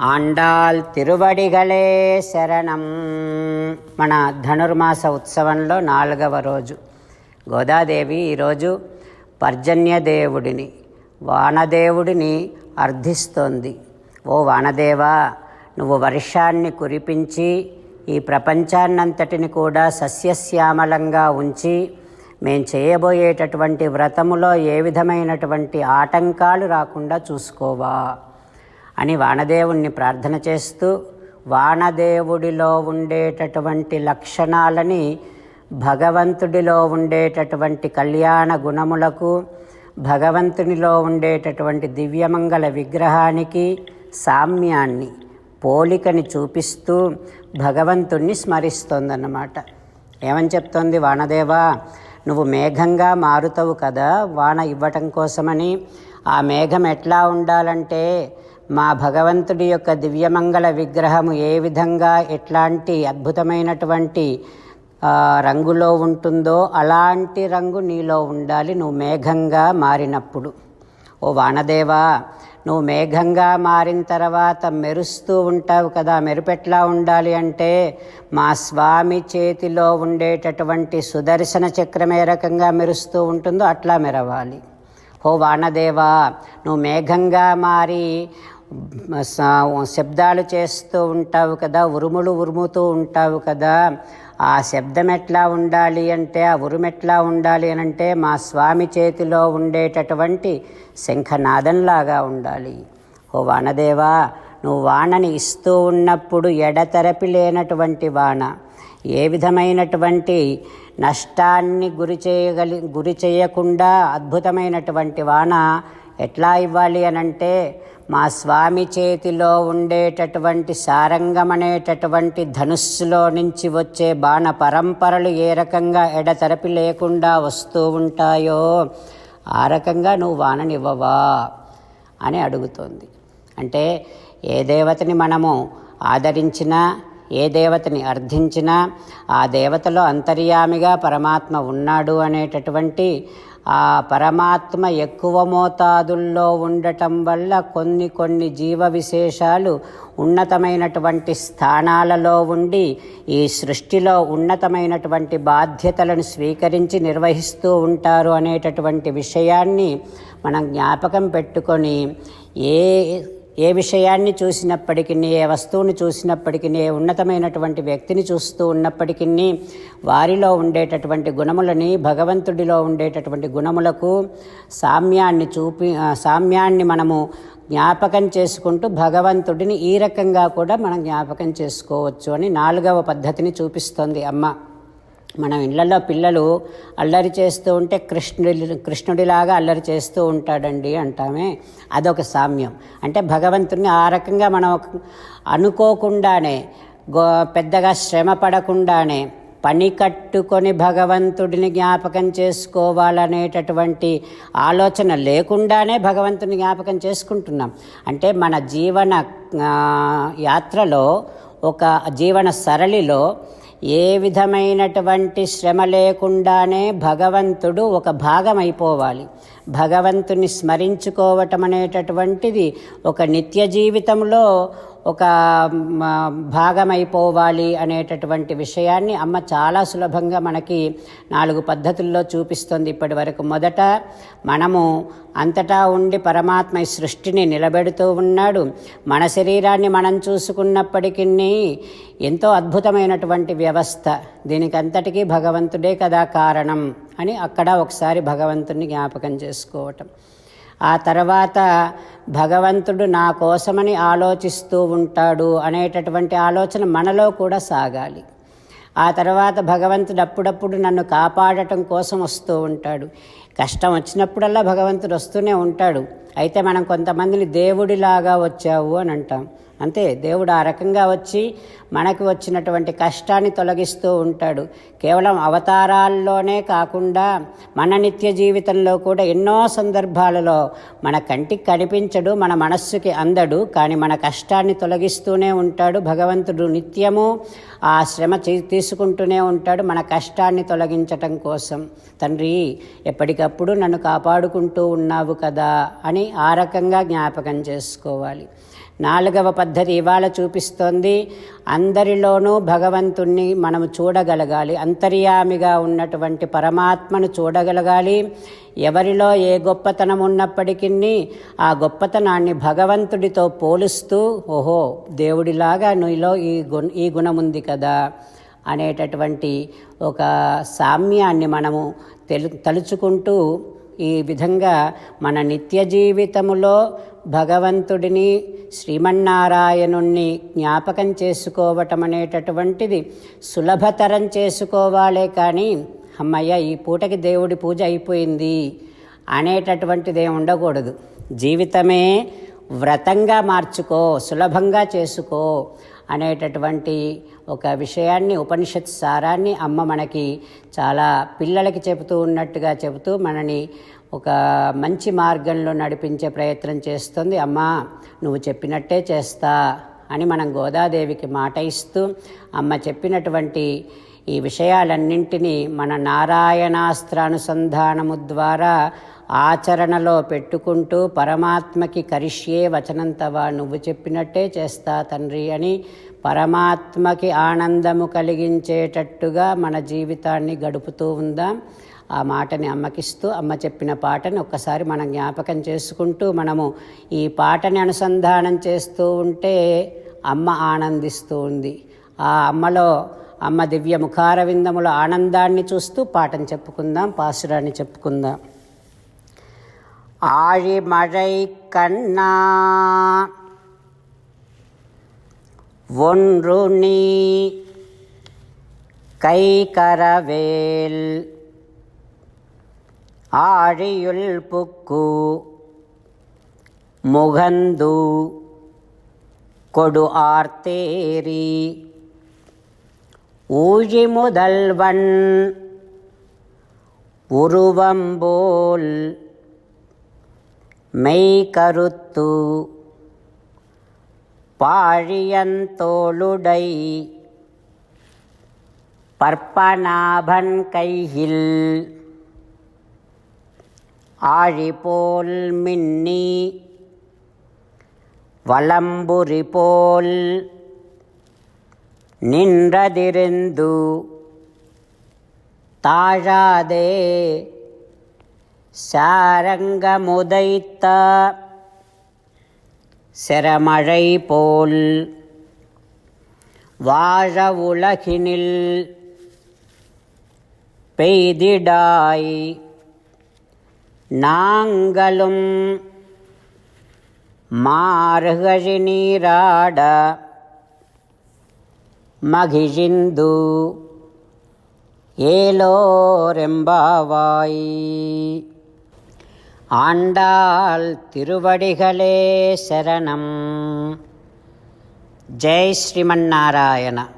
ఆండాల్ తిరువడిగలే శరణం. మన ధనుర్మాస ఉత్సవంలో నాలుగవ రోజు. గోదాదేవి ఈరోజు పర్జన్యదేవుడిని వానదేవుడిని అర్థిస్తోంది ఓ వానదేవా నువ్వు వర్షాన్ని కురిపించి ఈ ప్రపంచాన్నంతటిని కూడా సస్యశ్యామలంగా ఉంచి మేం చేయబోయేటటువంటి వ్రతములో ఏ విధమైనటువంటి ఆటంకాలు రాకుండా చూసుకోవా. అని వానదేవుణ్ణి ప్రార్థన చేస్తూ వానదేవుడిలో ఉండేటటువంటి లక్షణాలని భగవంతుడిలో ఉండేటటువంటి కళ్యాణ గుణములకు భగవంతునిలో ఉండేటటువంటి దివ్యమంగళ విగ్రహానికి సామ్యాన్ని పోలికని చూపిస్తూ భగవంతుణ్ణి స్మరిస్తోందన్నమాట. ఏమని చెప్తోంది వానదేవా? నువ్వు మేఘంగా మారుతావు కదా వాన ఇవ్వటం కోసమని. ఆ మేఘం ఎట్లా ఉండాలంటే మా భగవంతుడి యొక్క దివ్యమంగళ విగ్రహము ఏ విధంగా ఎట్లాంటి అద్భుతమైనటువంటి రంగులో ఉంటుందో అలాంటి రంగు నీలో ఉండాలి. నువ్వు మేఘంగా మారినప్పుడు. ఓ వానదేవా నువ్వు మేఘంగా మారిన తర్వాత మెరుస్తూ ఉంటావు కదా. మెరుపెట్లా ఉండాలి అంటే మా స్వామి చేతిలో ఉండేటటువంటి సుదర్శన చక్రం ఏ రకంగా మెరుస్తూ ఉంటుందో అట్లా మెరవాలి. ఓ వానదేవా నువ్వు మేఘంగా మారి శబ్దాలు చేస్తూ ఉంటావు కదా ఉరుములు ఉరుముతూ ఉంటావు కదా ఆ శబ్దం ఎట్లా ఉండాలి అంటే ఆ ఉరుము ఎట్లా ఉండాలి అని అంటే మా స్వామి చేతిలో ఉండేటటువంటి శంఖనాదంలాగా ఉండాలి. ఓ వానదేవా నువ్వు వానని ఇస్తూ ఉన్నప్పుడు ఎడతెరపి లేనటువంటి వాన ఏ విధమైనటువంటి నష్టాన్ని గురి చేయగలి గురి చేయకుండా అద్భుతమైనటువంటి వాన ఎట్లా ఇవ్వాలి అనంటే మా స్వామి చేతిలో ఉండేటటువంటి సారంగం అనేటటువంటి ధనుస్సులో నుంచి వచ్చే బాణ పరంపరలు ఏ రకంగా ఎడతెరపి లేకుండా వస్తూ ఉంటాయో ఆ రకంగా నువ్వు వాననివ్వవా అని అడుగుతోంది. అంటే ఏ దేవతని మనము ఆదరించినా ఏ దేవతని అర్థించినా ఆ దేవతలో అంతర్యామిగా పరమాత్మ ఉన్నాడు అనేటటువంటి ఆ పరమాత్మ ఎక్కువ మోతాదుల్లో ఉండటం వల్ల కొన్ని కొన్ని జీవ విశేషాలు ఉన్నతమైనటువంటి స్థానాలలో ఉండి ఈ సృష్టిలో ఉన్నతమైనటువంటి బాధ్యతలను స్వీకరించి నిర్వహిస్తూ ఉంటారు అనేటటువంటి విషయాన్ని మనం జ్ఞాపకం పెట్టుకొని ఏ ఏ విషయాన్ని చూసినప్పటికీ ఏ వస్తువుని చూసినప్పటికీ ఏ ఉన్నతమైనటువంటి వ్యక్తిని చూస్తూ ఉన్నప్పటికీ వారిలో ఉండేటటువంటి గుణములని భగవంతుడిలో ఉండేటటువంటి గుణములకు సామ్యాన్ని చూపి సామ్యాన్ని మనము జ్ఞాపకం చేసుకుంటూ భగవంతుడిని ఈ రకంగా కూడా మనం జ్ఞాపకం చేసుకోవచ్చు అని నాలుగవ పద్ధతిని చూపిస్తోంది అమ్మ. మనం ఇళ్ళలో పిల్లలు అల్లరి చేస్తూ ఉంటే కృష్ణుడి కృష్ణుడిలాగా అల్లరి చేస్తూ ఉంటాడండి అంటామే. అదొక సామ్యం. అంటే భగవంతుని ఆ రకంగా మనం అనుకోకుండానే గో పెద్దగా శ్రమ పడకుండానే పని కట్టుకొని భగవంతుడిని జ్ఞాపకం చేసుకోవాలనేటటువంటి ఆలోచన లేకుండానే భగవంతుని జ్ఞాపకం చేసుకుంటున్నాం. అంటే మన జీవన యాత్రలో ఒక జీవన సరళిలో ఏ విధమైనటువంటి శ్రమ లేకుండానే భగవంతుడు ఒక భాగం అయిపోవాలి భగవంతుని స్మరించుకోవటం అనేటటువంటిది ఒక నిత్య జీవితంలో ఒక భాగమైపోవాలి అనేటటువంటి విషయాన్ని అమ్మ చాలా సులభంగా మనకి నాలుగు పద్ధతుల్లో చూపిస్తుంది ఇప్పటి వరకు మొదట మనము అంతటా ఉండి పరమాత్మ ఈ సృష్టిని నిలబెడుతూ ఉన్నాడు. మన శరీరాన్ని మనం చూసుకున్నప్పటికీ ఎంతో అద్భుతమైనటువంటి వ్యవస్థ. దీనికంతటికీ భగవంతుడే కదా కారణం అని అక్కడ ఒకసారి భగవంతుని జ్ఞాపకం చేసుకోవటం. ఆ తర్వాత భగవంతుడు నా కోసమని ఆలోచిస్తూ ఉంటాడు అనేటటువంటి ఆలోచన మనలో కూడా సాగాలి. ఆ తర్వాత భగవంతుడు అప్పుడప్పుడు నన్ను కాపాడటం కోసం వస్తూ ఉంటాడు. కష్టం వచ్చినప్పుడల్లా భగవంతుడు వస్తూనే ఉంటాడు. అయితే మనం కొంతమందిని దేవుడిలాగా వచ్చావు అని అంటాం. అంతే దేవుడు ఆ రకంగా వచ్చి మనకు వచ్చినటువంటి కష్టాన్ని తొలగిస్తూ ఉంటాడు. కేవలం అవతారాల్లోనే కాకుండా మన నిత్య జీవితంలో కూడా ఎన్నో సందర్భాలలో మన కంటికి కనిపించడు మన మనస్సుకి అందడు కానీ మన కష్టాన్ని తొలగిస్తూనే ఉంటాడు. భగవంతుడు నిత్యము ఆ శ్రమ చే- తీసుకుంటూనే ఉంటాడు మన కష్టాన్ని తొలగించటం కోసం. తండ్రి ఎప్పటికప్పుడు నన్ను కాపాడుకుంటూ ఉన్నావు కదా అని ఆ రకంగా జ్ఞాపకం చేసుకోవాలి. నాలుగవ పద్ధతి ఇవాళ చూపిస్తోంది. అందరిలోనూ భగవంతుణ్ణి మనము చూడగలగాలి. అంతర్యామిగా ఉన్నటువంటి పరమాత్మను చూడగలగాలి. ఎవరిలో ఏ గొప్పతనం ఉన్నప్పటికీ ఆ గొప్పతనాన్ని భగవంతుడితో పోలుస్తూ ఓహో దేవుడిలాగా నీలో ఈ గుణ ఈ గుణం ఉంది కదా అనేటటువంటి ఒక సామ్యాన్ని మనము తెలు తలుచుకుంటూ ఈ విధంగా మన నిత్య జీవితములో భగవంతుడిని శ్రీమన్నారాయణుణ్ణి జ్ఞాపకం చేసుకోవటం అనేటటువంటిది సులభతరం చేసుకోవాలే కానీ అమ్మయ్య ఈ పూటకి దేవుడి పూజ అయిపోయింది అనేటటువంటిది ఉండకూడదు. జీవితమే వ్రతంగా మార్చుకో సులభంగా చేసుకో అనేటటువంటి ఒక విషయాన్ని ఉపనిషత్ సారాన్ని అమ్మ మనకి చాలా పిల్లలకి చెబుతూ ఉన్నట్టుగా చెబుతూ మనని ఒక మంచి మార్గంలో నడిపించే ప్రయత్నం చేస్తుంది. అమ్మ నువ్వు చెప్పినట్టే చేస్తా అని మనం గోదాదేవికి మాట ఇస్తూ అమ్మ చెప్పినటువంటి ఈ విషయాలన్నింటినీ మన నారాయణాస్త్రానుసంధానము ద్వారా ఆచరణలో పెట్టుకుంటూ పరమాత్మకి కరిష్యే వచనంతవా నువ్వు చెప్పినట్టే చేస్తా తండ్రి అని పరమాత్మకి ఆనందము కలిగించేటట్టుగా మన జీవితాన్ని గడుపుతూ ఉందాం. ఆ మాటని అమ్మకిస్తూ అమ్మ చెప్పిన పాటని ఒక్కసారి మనం జ్ఞాపకం చేసుకుంటూ మనము ఈ పాటని అనుసంధానం చేస్తూ ఉంటే అమ్మ ఆనందిస్తూ ఉంది. ఆ అమ్మలో అమ్మ దివ్య ముఖారవిందముల ఆనందాన్ని చూస్తూ పాటను చెప్పుకుందాం పాసురాన్ని చెప్పుకుందాం. ஆழிமழை கண்ணா. ஒன்று நீ கைகரவேல். ஆழியுள் புக்கு முகந்து கொடு ஆர்த்தேரி. ஊழி முதல்வன் உருவம்போல் மெய் கருத்து பாழியந்தோளுடை பற்பநாபன் கையில் ஆழிபோல் மின்னி வலம்புரி போல் நின்றதிருந்து தாழாதே சாரங்கமுதைத்த செரமழை போல் வாழ உலகினில் பெய்திடாய். நாங்களும் மாறுகழி நீராட மகிழிந்து ஏலோரெம்பாவாய். ஆண்டாள் திருவடிகளே சரணம். ஜெய் ஸ்ரீமன்னாராயண